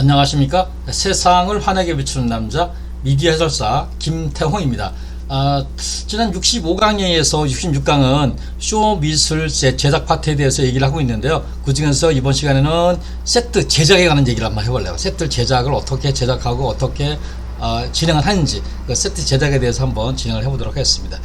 안녕하십니까? 세상을 환하게 비추는 남자 미디어 해설사 김태홍입니다. 아, 지난 65강에서 66강은 쇼 미술 제- 제작 파트에 대해서 얘기를 하고 있는데요. 그 중에서 이번 시간에는 세트 제작에 관한 얘기를 한번 해볼래요. 세트 제작을 어떻게 제작하고 어떻게 아, 진행을 하는지 그 세트 제작에 대해서 한번 진행을 해보도록 하겠습니다.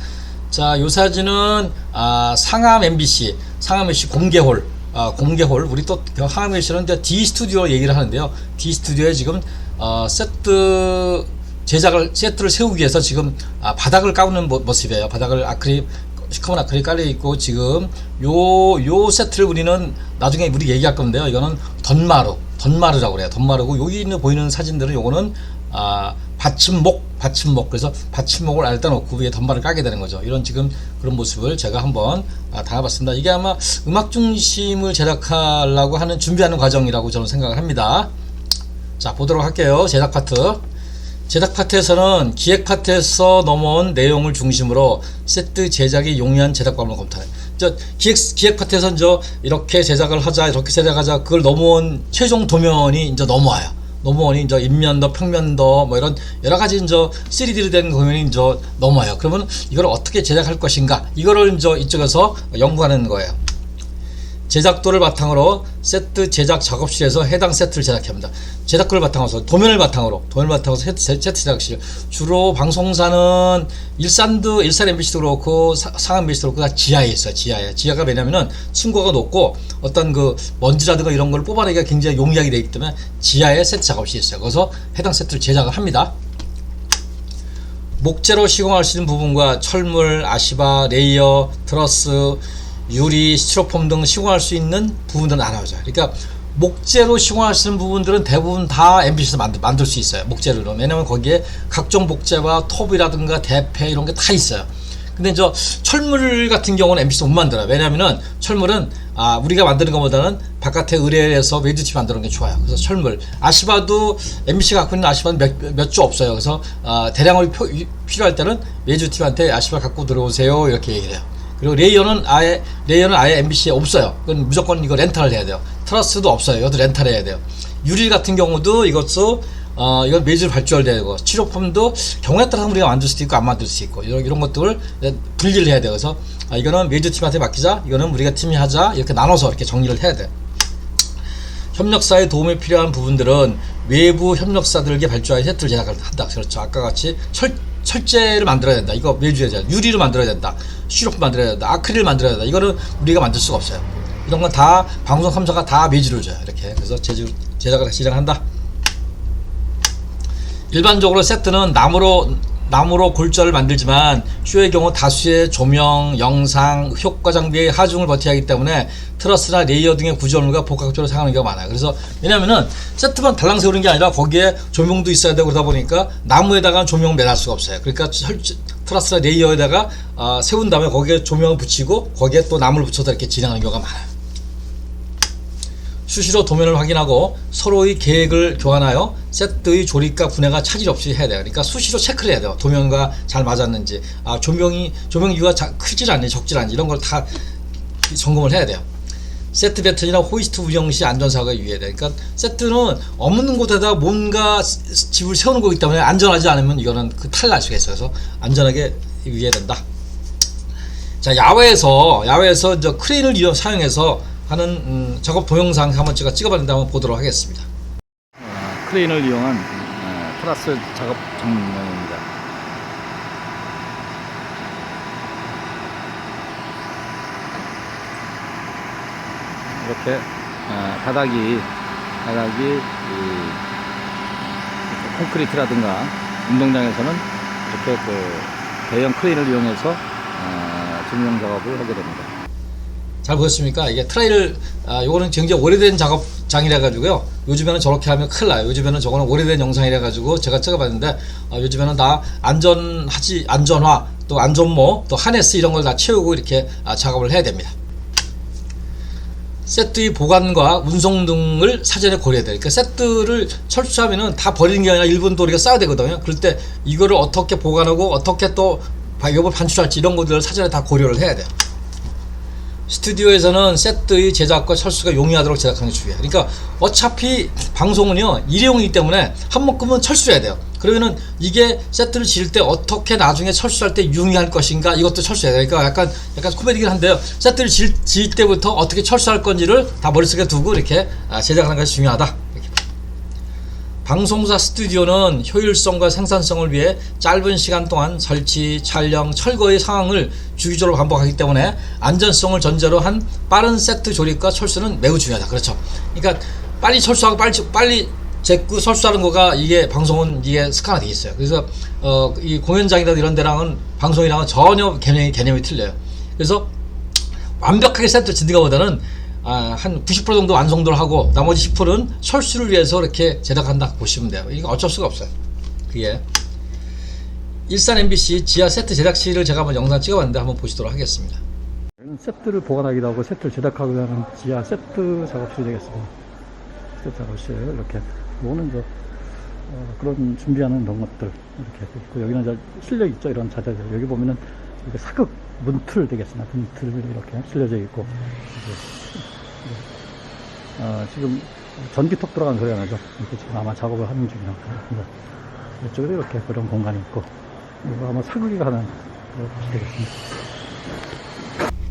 자, 요 사진은 아, 상암 MBC, 상암 MBC 공개홀, 아, 공개홀. 우리 또 MBC는 이제 D 스튜디오 얘기를 하는데요. D 스튜디오에 지금 어, 세트 제작을 세트를 세우기 위해서 지금 아, 바닥을 까우는 모- 모습이에요. 바닥을 아크릴 시커먼 아크릴 깔려 있고 지금 요 요 세트를 우리는 나중에 우리 얘기할 건데요. 이거는 던마루, 던마루라고 그래요. 던마루고 여기 있는 보이는 사진들은 요거는 아, 받침목, 받침목. 그래서 받침목을 안에다 놓고 위에 던발을 까게 되는 거죠. 이런 지금 그런 모습을 제가 한번 아, 담아봤습니다. 이게 아마 음악 중심을 제작하려고 하는 준비하는 과정이라고 저는 생각을 합니다. 자, 보도록 할게요. 제작 파트. 제작 파트에서는 기획 파트에서 넘어온 내용을 중심으로 세트 제작이 용이한 제작 방법을 검토해. 저 기획 기획 파트에서는 저 이렇게 제작을 하자, 이렇게 제작하자, 그걸 넘어온 최종 도면이 이제 넘어와요. 넘어오니 이제 인면도, 평면도 뭐 이런 여러 가지 이제 3D로 된 도면이 이제 넘어와요. 그러면 이걸 어떻게 제작할 것인가? 이거를 이제 이쪽에서 연구하는 거예요. 제작도를 바탕으로 세트 제작 작업실에서 해당 세트를 제작합니다. 제작도를 바탕으로 도면을 바탕으로 도면을 바탕으로 세트, 세트 제작실 주로 방송사는 일산도 일산 MBC도 그렇고 사- 상암 MBC도 그렇고 다 지하에 있어요. 지하에 지하가 왜냐면은 층고가 높고 어떤 그 먼지라든가 이런 걸 뽑아내기가 굉장히 용이하게 되기 때문에 지하에 세트 작업실이 있어요. 거기서 해당 세트를 제작을 합니다. 목재로 시공할 수 있는 부분과 철물, 아시바, 레이어, 트러스, 유리, 스티로폼 등 시공할 수 있는 부분들은 나눠져요. 그러니까 목재로 시공할 수 있는 부분들은 대부분 다 MBC에서 만들, 만들 수 있어요. 목재로. 왜냐면 거기에 각종 목재와 톱이라든가 대패 이런 게 다 있어요. 근데 저 철물 같은 경우는 MBC에서 못 만들어요. 왜냐면은 철물은 아, 우리가 만드는 것보다는 바깥에 의뢰해서 웨이드티 만드는 게 좋아요. 그래서 철물. 아시바도 MBC가 갖고 있는 아시바는 몇, 몇 주 없어요. 그래서 아, 대량을 표- 필요할 때는 웨이드팀한테 아시바 갖고 들어오세요. 이렇게 얘기를 해요. 그리고 레이어는 아예 레이어는 아예 MBC에 없어요. 그건 무조건 이거 렌탈을 해야 돼요. 트러스도 없어요. 이것도 렌탈 해야 돼요. 유리 같은 경우도 이것도 어, 이건 매주 발주되고 치료품도 경우에 따라서 우리가 만들 수도 있고 안 만들 수도 있고 이런 이런 것들을 분리를 해야 돼요. 그래서 아, 이거는 매주 팀한테 맡기자. 이거는 우리가 팀이 하자. 이렇게 나눠서 이렇게 정리를 해야 돼. 협력사의 도움이 필요한 부분들은 외부 협력사들에게 발주하여 세트를 제작한다. 그렇죠. 아까 같이 철, 철제를 만들어야 된다. 이거 매주에 유리를 만들어야 된다. 시럽 만들어야 된다. 아크릴 만들어야 된다. 이거는 우리가 만들 수가 없어요. 이런 건 다 방송 3사가 다 매주를 줘요. 이렇게. 그래서 제주, 제작을 시작한다. 일반적으로 세트는 나무로 나무로 골절을 만들지만 쇼의 경우 다수의 조명, 영상, 효과 장비의 하중을 버텨야 하기 때문에 트러스나 레이어 등의 구조물과 복합적으로 사용하는 경우가 많아요. 그래서 왜냐면은 세트만 달랑 세우는 게 아니라 거기에 조명도 있어야 되고 그러다 보니까 나무에다가 조명을 매달 수가 없어요. 그러니까 설- 트러스나 레이어에다가 아, 세운 다음에 거기에 조명을 붙이고 거기에 또 나무를 붙여서 이렇게 진행하는 경우가 많아요. 수시로 도면을 확인하고 서로의 계획을 교환하여 세트의 조립과 분해가 차질 없이 해야 돼요. 그러니까 수시로 체크를 해야 돼요. 도면과 잘 맞았는지, 아 조명이 조명기가 자, 크질 않니, 적질 않니 이런 걸 다 점검을 해야 돼요. 세트 배턴이나 호이스트 운영 시 안전사고가 유의해야 돼. 그러니까 세트는 없는 곳에다 뭔가 스- 집을 세우는 거기 때문에 안전하지 않으면 이거는 그 탈날 수가 있어요. 그래서 안전하게 유의해야 된다. 자 야외에서 야외에서 저 크레인을 이용 사용해서 하는 음, 작업 동영상 한번 제가 찍어봤는데 한번 보도록 하겠습니다. 어, 크레인을 이용한 어, 트라스 작업 장면입니다. 이렇게 어, 바닥이 바닥이 이, 콘크리트라든가 운동장에서는 이렇게 그 대형 크레인을 이용해서 어, 증명 작업을 하게 됩니다. 잘 보셨습니까? 이게 트라이를 아, 요거는 굉장히 오래된 작업 장이라 가지고요. 요즘에는 저렇게 하면 큰일 나요. 요즘에는 저거는 오래된 영상이라 가지고 제가 찍어봤는데 아, 요즘에는 다 안전하지 안전화 또 안전모 또 하네스 이런 걸 다 채우고 이렇게 아, 작업을 해야 됩니다. 세트의 보관과 운송 등을 사전에 고려해야 돼요. 그러니까 세트를 철수하면은 다 버리는 게 아니라 일본도 우리가 써야 되거든요. 그럴 때 이거를 어떻게 보관하고 어떻게 또 바- 이걸 반출할지 이런 것들을 사전에 다 고려를 해야 돼요. 스튜디오에서는 세트의 제작과 철수가 용이하도록 제작하는 게 중요해요. 그러니까 어차피 방송은요 일회용이기 때문에 한 번쯤은 철수해야 돼요. 그러면은 이게 세트를 지을 때 어떻게 나중에 철수할 때 유의할 것인가 이것도 철수해야 돼요. 그러니까 약간 약간 코미디긴 한데요. 세트를 지을, 지을 때부터 어떻게 철수할 건지를 다 머릿속에 두고 이렇게 아, 제작하는 것이 중요하다. 방송사 스튜디오는 효율성과 생산성을 위해 짧은 시간 동안 설치, 촬영, 철거의 상황을 주기적으로 반복하기 때문에 안전성을 전제로 한 빠른 세트 조립과 철수는 매우 중요하다. 그렇죠. 그러니까 빨리 철수하고 빨리 빨리 제꾸 철수하는 거가 이게 방송은 이게 습관화 돼 있어요. 그래서 어, 이 공연장이나 이런 데랑은 방송이랑은 전혀 개념이 개념이 틀려요. 그래서 완벽하게 세트 짓는 것보다는 아, 한 90% 정도 완성도를 하고 나머지 10%는 철수를 위해서 이렇게 제작한다 보시면 돼요. 이거 어쩔 수가 없어요. 그게 일산 MBC 지하 세트 제작실을 제가 한번 영상 찍어봤는데 한번 보시도록 하겠습니다. 세트를 보관하기도 하고 세트를 제작하기 위한 지하 세트 작업실이 되겠습니다. 세트 작업실 이렇게 요거는 이제 어, 그런 준비하는 이런 것들 이렇게 돼 있고 여기는 이제 실려 있죠 이런 자재들 여기 보면은 이게 사극 문틀 되겠습니다. 문틀 이렇게 실려져 있고 어, 지금 전기톱 들어간 소리가 나죠. 이렇게 지금 아마 작업을 하는 중이라고 합니다. 이쪽에도 이렇게 그런 공간이 있고 이거 아마 사극이가 곳이 되겠습니다.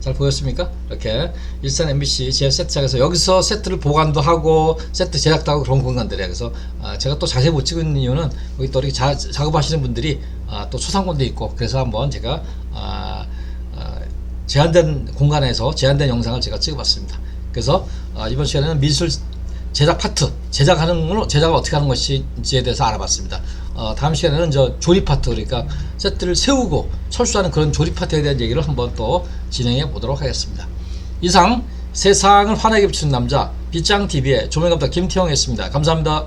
잘 보였습니까? 이렇게 일산 MBC 지하 세트장에서 여기서 세트를 보관도 하고 세트 제작도 하고 그런 공간들이에요. 그래서 아, 제가 또 자세히 못 찍은 이유는 여기 또 이렇게 자- 작업하시는 분들이 아, 또 초상권도 있고 그래서 한번 제가 아, 아, 제한된 공간에서 제한된 영상을 제가 찍어봤습니다. 그래서 아, 이번 시간에는 미술 제작 파트 제작하는 걸 제작을 어떻게 하는 것인지에 대해서 알아봤습니다. 어, 다음 시간에는 저 조립 파트 그러니까 세트를 세우고 철수하는 그런 조립 파트에 대한 얘기를 한번 또 진행해 보도록 하겠습니다. 이상 세상을 환하게 비추는 남자 빗장 TV의 조명감독 김태형이었습니다. 감사합니다.